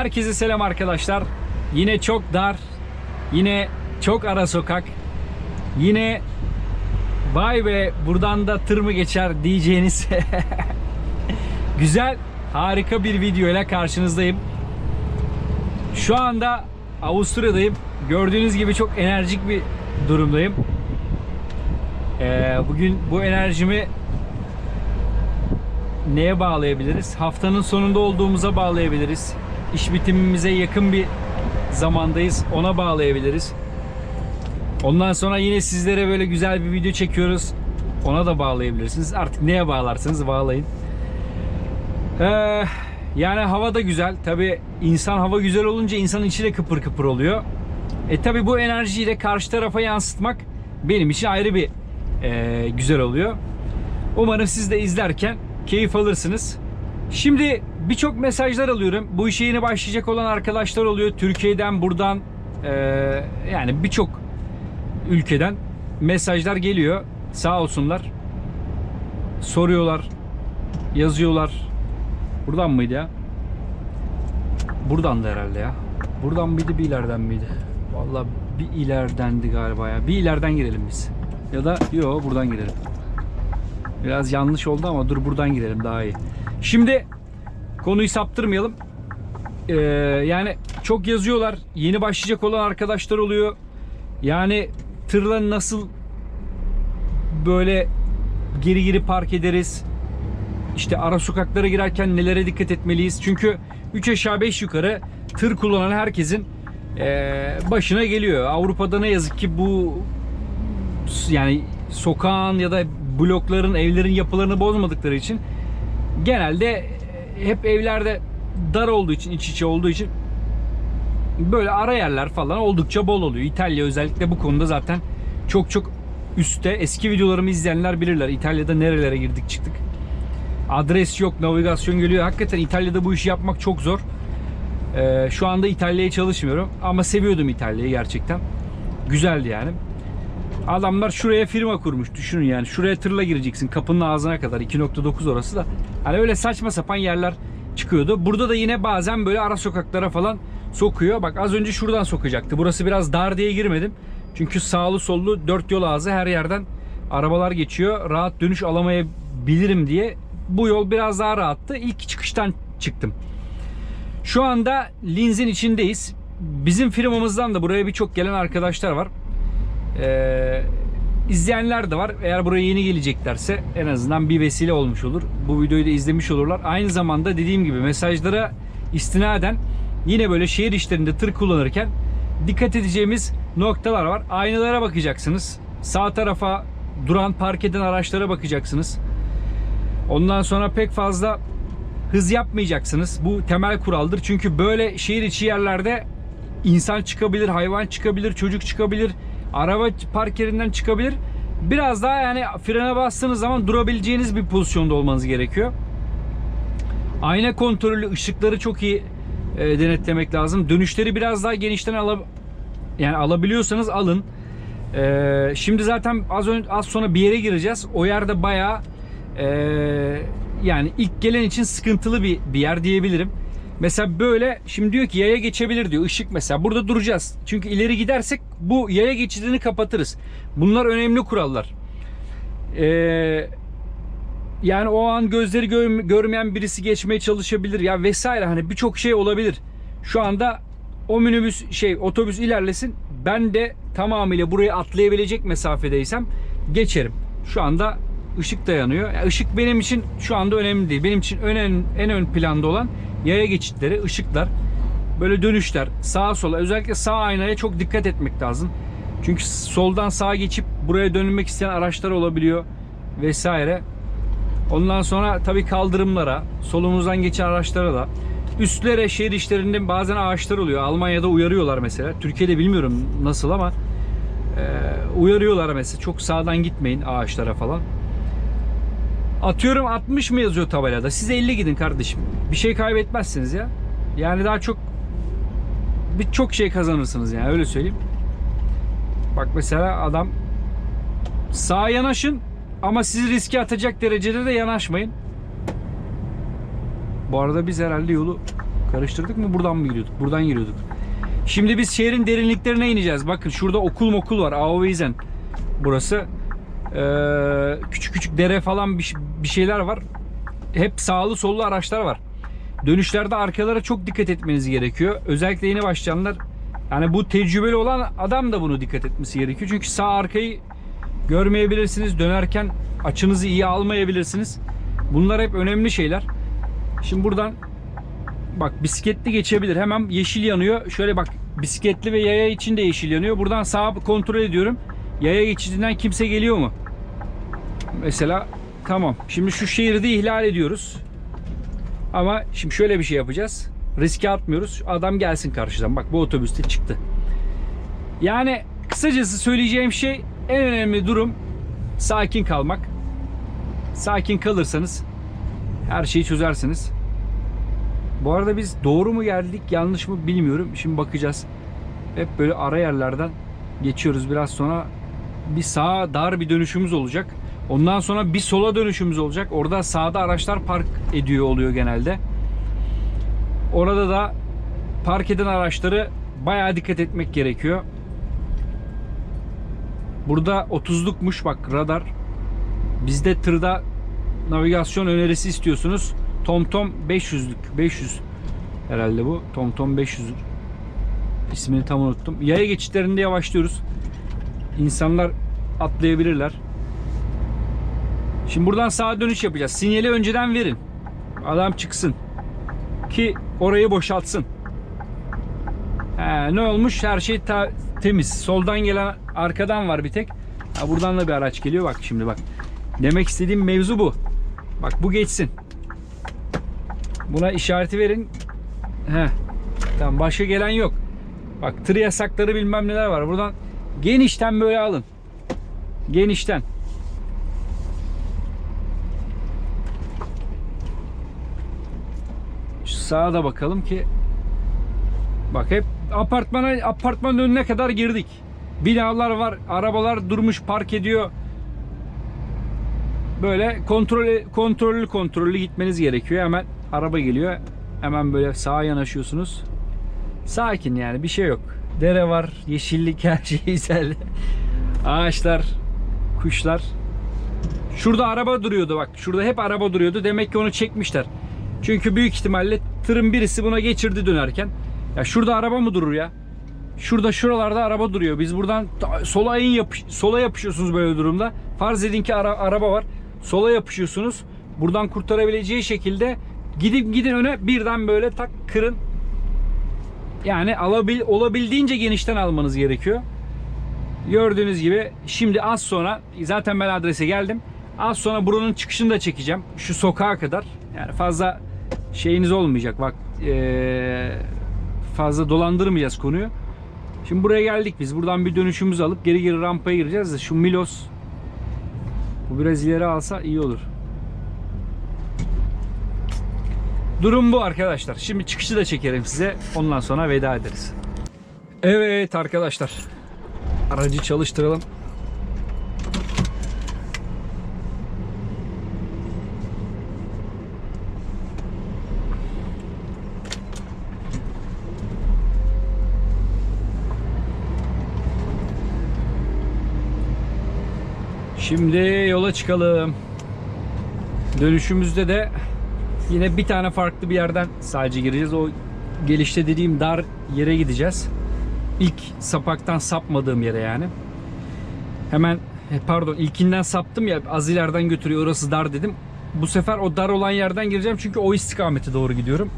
Herkese selam arkadaşlar. Yine çok dar, yine çok ara sokak, yine vay be buradan da tır mı geçer diyeceğiniz güzel, harika bir video ile karşınızdayım. Şu anda Avusturya'dayım. Gördüğünüz gibi çok enerjik bir durumdayım. Ee, bugün bu enerjimi neye bağlayabiliriz? Haftanın sonunda olduğumuza bağlayabiliriz. İş bitimimize yakın bir zamandayız. Ona bağlayabiliriz. Ondan sonra yine sizlere böyle güzel bir video çekiyoruz. Ona da bağlayabilirsiniz. Artık neye bağlarsanız bağlayın. Ee, yani hava da güzel. Tabi insan hava güzel olunca insanın içi de kıpır kıpır oluyor. E tabi bu enerjiyi de karşı tarafa yansıtmak benim için ayrı bir e, güzel oluyor. Umarım siz de izlerken keyif alırsınız. Şimdi birçok mesajlar alıyorum. Bu işe yeni başlayacak olan arkadaşlar oluyor. Türkiye'den, buradan e, yani birçok ülkeden mesajlar geliyor. Sağ olsunlar. Soruyorlar. Yazıyorlar. Buradan mıydı ya? Buradan da herhalde ya. Buradan mıydı bir ileriden miydi? Vallahi bir ileridendi galiba ya. Bir ileriden girelim biz. Ya da yo buradan girelim. Biraz yanlış oldu ama dur buradan girelim daha iyi. Şimdi konuyu saptırmayalım. Ee, yani çok yazıyorlar. Yeni başlayacak olan arkadaşlar oluyor. Yani tırla nasıl böyle geri geri park ederiz? İşte ara sokaklara girerken nelere dikkat etmeliyiz? Çünkü 3 aşağı 5 yukarı tır kullanan herkesin ee, başına geliyor. Avrupa'da ne yazık ki bu yani sokağın ya da blokların, evlerin yapılarını bozmadıkları için genelde hep evlerde dar olduğu için, iç içe olduğu için böyle ara yerler falan oldukça bol oluyor. İtalya özellikle bu konuda zaten çok çok üstte. Eski videolarımı izleyenler bilirler. İtalya'da nerelere girdik çıktık. Adres yok, navigasyon geliyor. Hakikaten İtalya'da bu işi yapmak çok zor. Ee, şu anda İtalya'ya çalışmıyorum ama seviyordum İtalya'yı gerçekten. Güzeldi yani. Adamlar şuraya firma kurmuş. Düşünün yani. Şuraya tırla gireceksin. Kapının ağzına kadar. 2.9 orası da. Hani öyle saçma sapan yerler çıkıyordu. Burada da yine bazen böyle ara sokaklara falan sokuyor. Bak az önce şuradan sokacaktı. Burası biraz dar diye girmedim. Çünkü sağlı sollu dört yol ağzı her yerden arabalar geçiyor. Rahat dönüş alamayabilirim diye bu yol biraz daha rahattı. İlk çıkıştan çıktım. Şu anda Linz'in içindeyiz. Bizim firmamızdan da buraya birçok gelen arkadaşlar var. Ee, izleyenler de var. Eğer buraya yeni geleceklerse en azından bir vesile olmuş olur. Bu videoyu da izlemiş olurlar. Aynı zamanda dediğim gibi mesajlara istinaden yine böyle şehir işlerinde tır kullanırken dikkat edeceğimiz noktalar var. Aynalara bakacaksınız. Sağ tarafa duran park eden araçlara bakacaksınız. Ondan sonra pek fazla hız yapmayacaksınız. Bu temel kuraldır. Çünkü böyle şehir içi yerlerde insan çıkabilir, hayvan çıkabilir, çocuk çıkabilir, araba park yerinden çıkabilir. Biraz daha yani frene bastığınız zaman durabileceğiniz bir pozisyonda olmanız gerekiyor. Ayna kontrolü, ışıkları çok iyi e, denetlemek lazım. Dönüşleri biraz daha genişten ala, yani alabiliyorsanız alın. E, şimdi zaten az önce az sonra bir yere gireceğiz. O yerde bayağı e, yani ilk gelen için sıkıntılı bir bir yer diyebilirim. Mesela böyle şimdi diyor ki yaya geçebilir diyor. Işık mesela burada duracağız. Çünkü ileri gidersek bu yaya geçidini kapatırız. Bunlar önemli kurallar. Ee, yani o an gözleri gör- görmeyen birisi geçmeye çalışabilir ya vesaire hani birçok şey olabilir. Şu anda o minibüs şey otobüs ilerlesin. Ben de tamamıyla buraya atlayabilecek mesafedeysem geçerim. Şu anda ışık da yanıyor. Yani ışık benim için şu anda önemli değil. Benim için önen, en ön planda olan yaya geçitleri, ışıklar, böyle dönüşler, sağa sola özellikle sağ aynaya çok dikkat etmek lazım. Çünkü soldan sağa geçip buraya dönmek isteyen araçlar olabiliyor vesaire. Ondan sonra tabii kaldırımlara, solumuzdan geçen araçlara da üstlere şehir işlerinde bazen ağaçlar oluyor. Almanya'da uyarıyorlar mesela. Türkiye'de bilmiyorum nasıl ama e, uyarıyorlar mesela. Çok sağdan gitmeyin ağaçlara falan. Atıyorum 60 mı yazıyor tabelada? Siz 50 gidin kardeşim. Bir şey kaybetmezsiniz ya. Yani daha çok bir çok şey kazanırsınız yani öyle söyleyeyim. Bak mesela adam sağa yanaşın ama sizi riske atacak derecede de yanaşmayın. Bu arada biz herhalde yolu Karıştırdık mı? Buradan mı giriyorduk? Buradan giriyorduk. Şimdi biz şehrin derinliklerine ineceğiz. Bakın şurada okul mokul var. Aovizen burası. Ee, küçük küçük dere falan bir, bir şeyler var. Hep sağlı sollu araçlar var. Dönüşlerde arkalara çok dikkat etmeniz gerekiyor. Özellikle yeni başlayanlar yani bu tecrübeli olan adam da bunu dikkat etmesi gerekiyor. Çünkü sağ arkayı görmeyebilirsiniz. Dönerken açınızı iyi almayabilirsiniz. Bunlar hep önemli şeyler. Şimdi buradan bak bisikletli geçebilir. Hemen yeşil yanıyor. Şöyle bak bisikletli ve yaya için de yeşil yanıyor. Buradan sağa kontrol ediyorum. Yaya geçidinden kimse geliyor mu? Mesela tamam. Şimdi şu şehirde ihlal ediyoruz. Ama şimdi şöyle bir şey yapacağız. Riske atmıyoruz. Adam gelsin karşıdan. Bak bu otobüste çıktı. Yani kısacası söyleyeceğim şey en önemli durum sakin kalmak. Sakin kalırsanız her şeyi çözersiniz. Bu arada biz doğru mu geldik yanlış mı bilmiyorum. Şimdi bakacağız. Hep böyle ara yerlerden geçiyoruz. Biraz sonra bir sağa dar bir dönüşümüz olacak. Ondan sonra bir sola dönüşümüz olacak. Orada sağda araçlar park ediyor oluyor genelde. Orada da park eden araçları bayağı dikkat etmek gerekiyor. Burada 30'lukmuş bak radar. Bizde tırda navigasyon önerisi istiyorsunuz. TomTom 500'lük. 500 herhalde bu. TomTom 500. İsmini tam unuttum. Yaya geçitlerinde yavaşlıyoruz. İnsanlar atlayabilirler. Şimdi buradan sağa dönüş yapacağız. Sinyali önceden verin. Adam çıksın. Ki orayı boşaltsın. He, ne olmuş? Her şey ta- temiz. Soldan gelen arkadan var bir tek. Ha, buradan da bir araç geliyor. Bak şimdi bak. Demek istediğim mevzu bu. Bak bu geçsin. Buna işareti verin. He. Tamam başka gelen yok. Bak tır yasakları bilmem neler var. Buradan genişten böyle alın. Genişten. Sağa da bakalım ki Bak hep apartmana apartmanın önüne kadar girdik. Binalar var, arabalar durmuş park ediyor. Böyle kontrol kontrollü kontrollü gitmeniz gerekiyor. Hemen araba geliyor. Hemen böyle sağa yanaşıyorsunuz. Sakin yani bir şey yok. Dere var, yeşillik her şey güzel. Ağaçlar, kuşlar. Şurada araba duruyordu bak. Şurada hep araba duruyordu. Demek ki onu çekmişler. Çünkü büyük ihtimalle tırın birisi buna geçirdi dönerken. Ya şurada araba mı durur ya? Şurada şuralarda araba duruyor. Biz buradan sola in yapış sola yapışıyorsunuz böyle durumda. Farz edin ki ara- araba var. Sola yapışıyorsunuz. Buradan kurtarabileceği şekilde gidip gidin öne birden böyle tak kırın. Yani alabil olabildiğince genişten almanız gerekiyor. Gördüğünüz gibi şimdi az sonra zaten ben adrese geldim. Az sonra buranın çıkışını da çekeceğim. Şu sokağa kadar. Yani fazla şeyiniz olmayacak. Bak eee, fazla dolandırmayacağız konuyu. Şimdi buraya geldik biz. Buradan bir dönüşümüzü alıp geri geri rampaya gireceğiz şu Milos bu biraz ileri alsa iyi olur. Durum bu arkadaşlar. Şimdi çıkışı da çekerim size. Ondan sonra veda ederiz. Evet arkadaşlar. Aracı çalıştıralım. Şimdi yola çıkalım. Dönüşümüzde de yine bir tane farklı bir yerden sadece gireceğiz. O gelişte dediğim dar yere gideceğiz. İlk sapaktan sapmadığım yere yani. Hemen e, pardon ilkinden saptım ya az ileriden götürüyor orası dar dedim. Bu sefer o dar olan yerden gireceğim çünkü o istikamete doğru gidiyorum.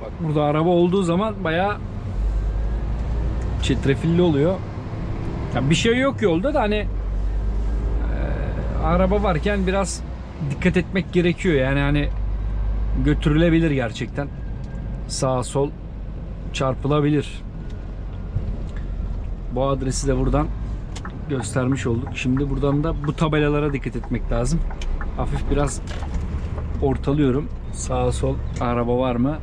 Bak burada araba olduğu zaman bayağı çetrefilli oluyor. Ya bir şey yok yolda da hani e, araba varken biraz dikkat etmek gerekiyor. Yani hani götürülebilir gerçekten. Sağ sol çarpılabilir. Bu adresi de buradan göstermiş olduk. Şimdi buradan da bu tabelalara dikkat etmek lazım. Hafif biraz ortalıyorum. Sağ sol araba var mı?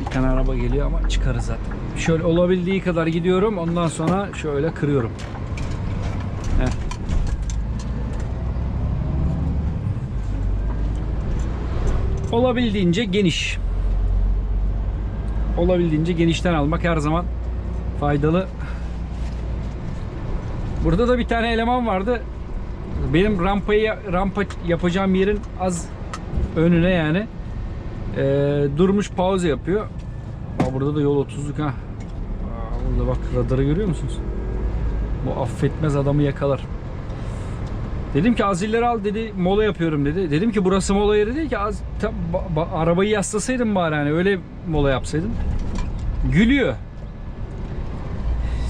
Bir tane araba geliyor ama çıkarız zaten. Şöyle olabildiği kadar gidiyorum. Ondan sonra şöyle kırıyorum. Heh. Olabildiğince geniş. Olabildiğince genişten almak her zaman faydalı. Burada da bir tane eleman vardı. Benim rampayı rampa yapacağım yerin az önüne yani. Ee, durmuş pauze yapıyor. Burada da yol 30'luk ha. Burada bak radarı görüyor musunuz? Bu affetmez adamı yakalar. Dedim ki az ileri al dedi mola yapıyorum dedi. Dedim ki burası mola yeri değil ki az ta- ba- ba- arabayı yaslasaydın bari hani öyle mola yapsaydın. Gülüyor.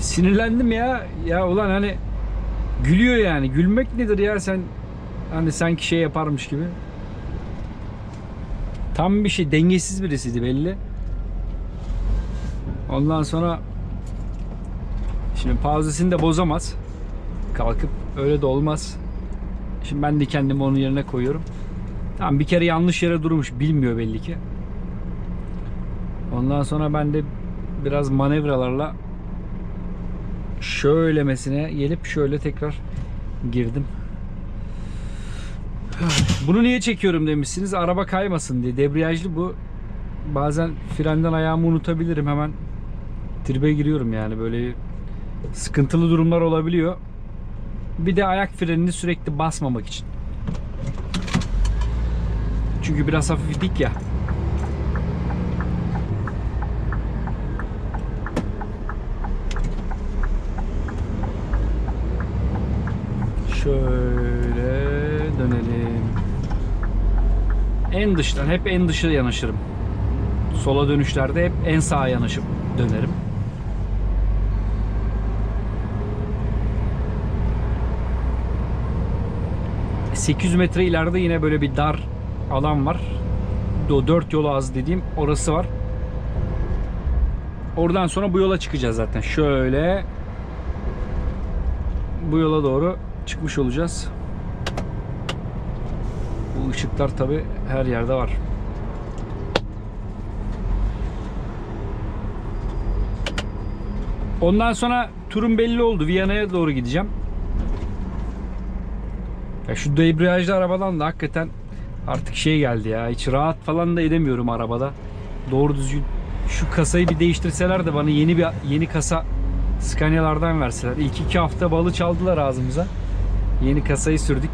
Sinirlendim ya. Ya ulan hani gülüyor yani. Gülmek nedir ya sen hani sanki şey yaparmış gibi. Tam bir şey dengesiz birisiydi belli. Ondan sonra şimdi pauzesini de bozamaz. Kalkıp öyle de olmaz. Şimdi ben de kendimi onun yerine koyuyorum. Tamam bir kere yanlış yere durmuş. Bilmiyor belli ki. Ondan sonra ben de biraz manevralarla şöylemesine gelip şöyle tekrar girdim. Bunu niye çekiyorum demişsiniz. Araba kaymasın diye. Debriyajlı bu. Bazen frenden ayağımı unutabilirim. Hemen tribe giriyorum yani. Böyle sıkıntılı durumlar olabiliyor. Bir de ayak frenini sürekli basmamak için. Çünkü biraz hafif dik ya. Şöyle dönelim. En dıştan hep en dışı yanaşırım. Sola dönüşlerde hep en sağa yanaşıp dönerim. ...800 metre ileride yine böyle bir dar alan var. O 4 yolu az dediğim orası var. Oradan sonra bu yola çıkacağız zaten. Şöyle bu yola doğru çıkmış olacağız. Bu ışıklar tabi her yerde var. Ondan sonra turum belli oldu. Viyana'ya doğru gideceğim. Ya şu debriyajlı arabadan da hakikaten artık şey geldi ya. Hiç rahat falan da edemiyorum arabada. Doğru düzgün şu kasayı bir değiştirseler de bana yeni bir yeni kasa Scania'lardan verseler. İlk iki hafta balı çaldılar ağzımıza. Yeni kasayı sürdük.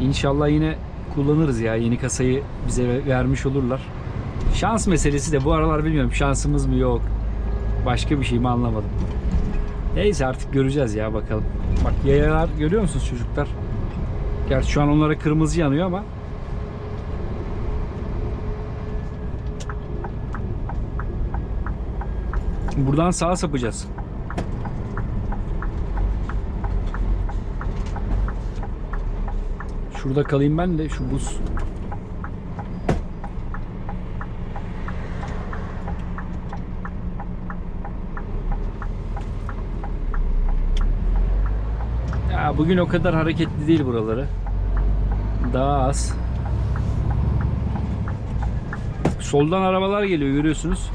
İnşallah yine kullanırız ya. Yeni kasayı bize vermiş olurlar. Şans meselesi de bu aralar bilmiyorum. Şansımız mı yok. Başka bir şey mi anlamadım. Neyse artık göreceğiz ya bakalım. Bak yayalar görüyor musunuz çocuklar? Gerçi şu an onlara kırmızı yanıyor ama Buradan sağa sapacağız. Şurada kalayım ben de şu buz. Ya bugün o kadar hareketli değil buraları. Daha az. Soldan arabalar geliyor görüyorsunuz.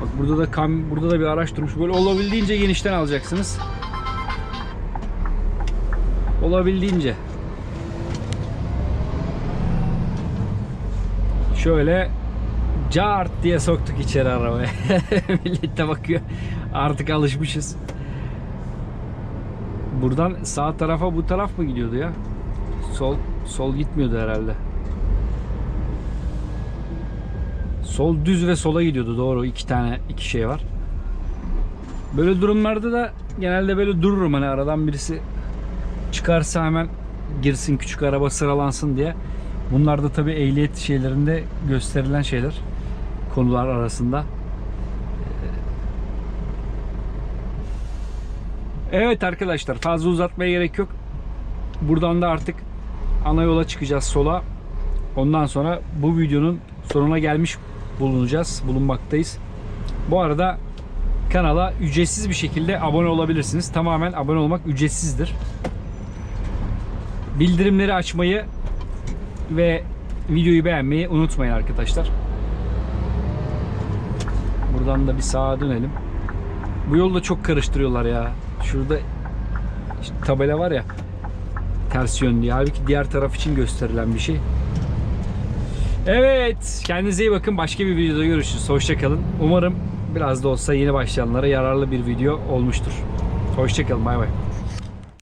Bak burada da kam burada da bir araç durmuş. Böyle olabildiğince genişten alacaksınız. Olabildiğince. Şöyle cart diye soktuk içeri arabaya. Millet de bakıyor. Artık alışmışız. Buradan sağ tarafa bu taraf mı gidiyordu ya? Sol sol gitmiyordu herhalde. Sol düz ve sola gidiyordu doğru iki tane iki şey var. Böyle durumlarda da genelde böyle dururum hani aradan birisi çıkarsa hemen girsin küçük araba sıralansın diye. Bunlar da tabii ehliyet şeylerinde gösterilen şeyler konular arasında. Evet arkadaşlar fazla uzatmaya gerek yok. Buradan da artık ana yola çıkacağız sola. Ondan sonra bu videonun sonuna gelmiş bulunacağız. Bulunmaktayız. Bu arada kanala ücretsiz bir şekilde abone olabilirsiniz. Tamamen abone olmak ücretsizdir. Bildirimleri açmayı ve videoyu beğenmeyi unutmayın arkadaşlar. Buradan da bir sağa dönelim. Bu yolda çok karıştırıyorlar ya. Şurada işte tabela var ya. ters yön diye. Halbuki diğer taraf için gösterilen bir şey. Evet. Kendinize iyi bakın. Başka bir videoda görüşürüz. Hoşçakalın. Umarım biraz da olsa yeni başlayanlara yararlı bir video olmuştur. Hoşçakalın. Bay bay.